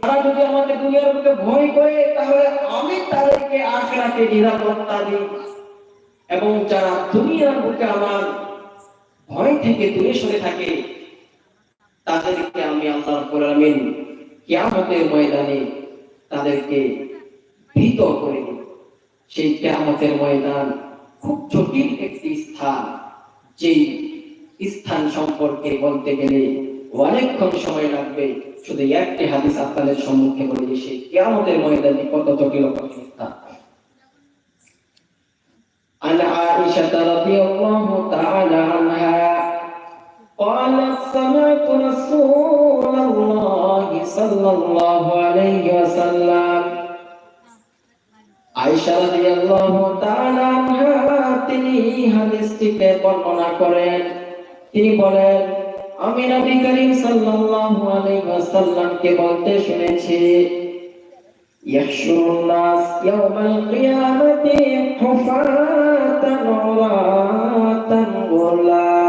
তারা যদি আমাকে দুনিয়ার বুকে ভয় করে, তাহলে আমি তাদেরকে নিরাপত্তা দিই। এবং যারা দুনিয়ার আমার ভয় থেকে দূরে সরে থাকে, তাদেরকে আমি আল্লাহ আলামিন কিয়ামতের ময়দানে তাদেরকে ভীত করে দিই। সেই কিয়ামতের ময়দান খুব জটিল একটি স্থান, যেই স্থান সম্পর্কে বলতে গেলে অনেকক্ষণ সময় লাগবে শুধু একটি হাদিস আপনাদের সম্মুখে বলে যে সেই কিয়ামতের ময়দানে কত জটিল কঠিন স্থান عن عائشة رضي الله تعالى عنها قالت سمعت رسول الله صلى الله عليه وسلم আয়েশা রাদিয়াল্লাহু তাআলা আনহা তিনি হাদিসটিকে বর্ণনা করেন তিনি বলেন আমি নবী করিম সাল্লাল্লাহু আলাইহি ওয়াসাল্লামকে বলতে শুনেছি يحشر الناس يوم القيامة حفاة عراة غرلا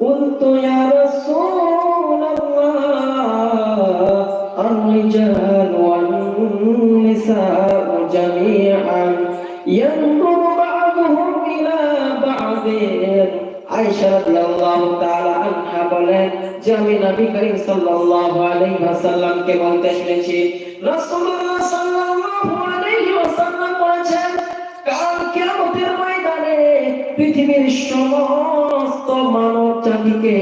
قلت يا رسول الله الرجال والنساء جميعا ينظر بعضهم إلى بعض আয়েশা রাদিয়াল্লাহু তাআলা আনহা বলেন যে আমি নবী করিম সাল্লাল্লাহু আলাইহি ওয়াসাল্লামকে বলতে শুনেছি রাসূলুল্লাহ সাল্লাল্লাহু আলাইহি ওয়াসাল্লাম বলেছেন, কাল কিয়ামতের ময়দানে পৃথিবীর সমস্ত মানব জাতিকে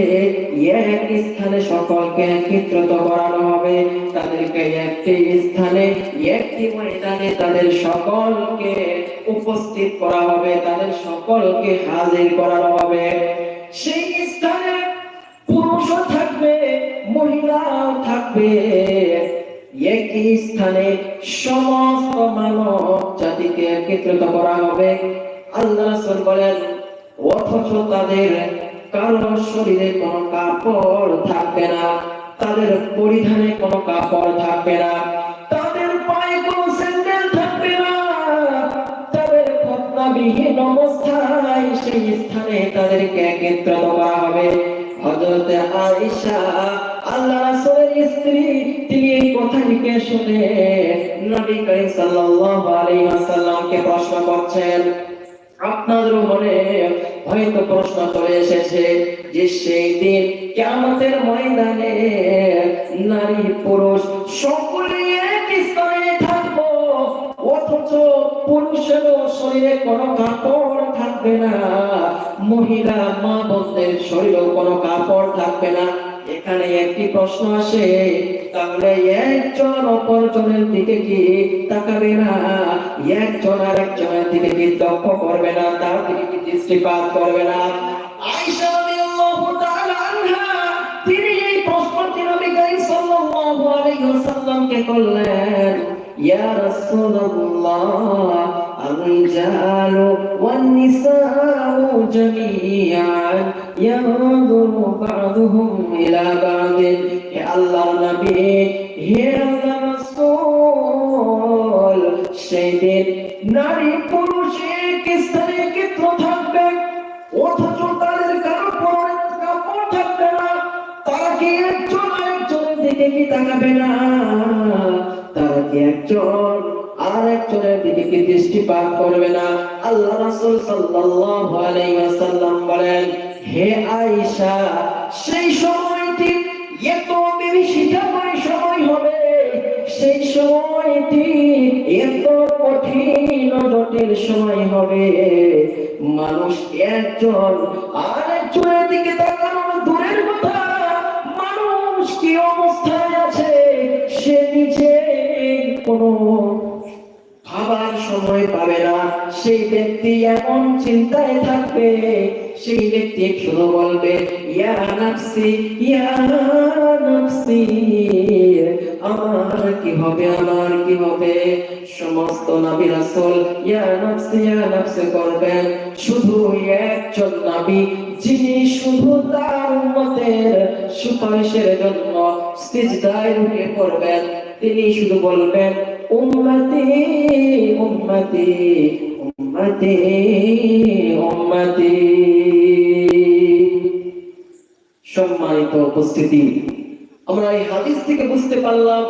এক স্থানে সকলকে একত্রিত করানো হবে। তাদেরকে একটি স্থানে, একটি ময়দানে তাদের সকলকে উপস্থিত করা হবে, তাদের সকলকে হাজির করানো হবে। সেই স্থানে পুরুষও থাকবে, মহিলাও থাকবে। একই স্থানে সমস্ত মানব জাতিকে একত্রিত করা হবে। আল্লাহ বলেন, অথচ তাদের কারও শরীরে কোনো কাপড় থাকবে না, তাদের পরিধানে কোনো কাপড় থাকবে না, তাদের পায়ে কোনো স্যান্ডেল থাকবে না, তাদের খতনাবিহীন অবস্থায় সেই স্থানে তাদেরকে একত্রিত করা হবে। হযরত আয়েশা, আল্লাহ রাসূলের স্ত্রী, তিনি এই কথাটিকে শুনে নবী করিম সাল্লাল্লাহু আলাইহি ওয়াসাল্লামকে প্রশ্ন করছেন আপনাদের মনে হয়তো প্রশ্ন চলে এসেছে যে সেই দিন কিয়ামতের ময়দানে নারী পুরুষ সকলে থাকব, অথচ পুরুষের শরীরে কোনো কাপড় থাকবে না, মহিলা মা বোনদের শরীরেও কোনো কাপড় থাকবে না। এখানে একটি প্রশ্ন আসে তাহলে একজন অপরজনের দিকে কি তাকাবে না একজন আর একজনের দিকে কি লক্ষ্য করবে না তার দিকে কি দৃষ্টিপাত করবে না আয়েশা রাদিয়াল্লাহু তাআলা আনহা তিনি এই প্রশ্নটি নবী করিম সাল্লাল্লাহু আলাইহি ওয়াসাল্লামকে করলেন ইয়া রাসূলুল্লাহ الرجال والنساء جميعا ينظر بعضهم إلى بعض আল্লাহ নবী হে রাসূল সেদিন নারী পুরুষের কি স্থানে একত্র থাকবে, অথচ তাদের কারও পরনে কাপড় থাকবে না, তারা কি একজন একজন দিকে কি তাকাবে না? তারা কি একজন আর একজনের দিকে কি দৃষ্টিপাত করবে না? আল্লাহ রাসূল সাল্লাল্লাহু আলাইহি ওয়াসাল্লাম বলেন, হে আয়েশা কঠিন সময় হবে। মানুষ একজন আর একজনের দিকে তাকানো দূরের কথা। মানুষ কি অবস্থায় আছে? সে নিজে কোনো খাবার সময় পাবে না। সেই ব্যক্তি এমন চিন্তায় থাকবে সেই ব্যক্তি শুধু বলবে, ইয়া নাফসি ইয়া নাফসি, আমার কি হবে, আমার কি হবে? সমস্ত নবী রাসূল ইয়া নাফসি ইয়া নাফসি করবেন। শুধু একজন নবী, যিনি শুধু তার উম্মতের সুপারিশের জন্য সিজদায় রুকে তিনি শুধু বলবেন, উম্মতি উম্মতি উম্মতি উম্মতি। উপস্থিতি। আমরা এই হাদিস থেকে বুঝতে পারলাম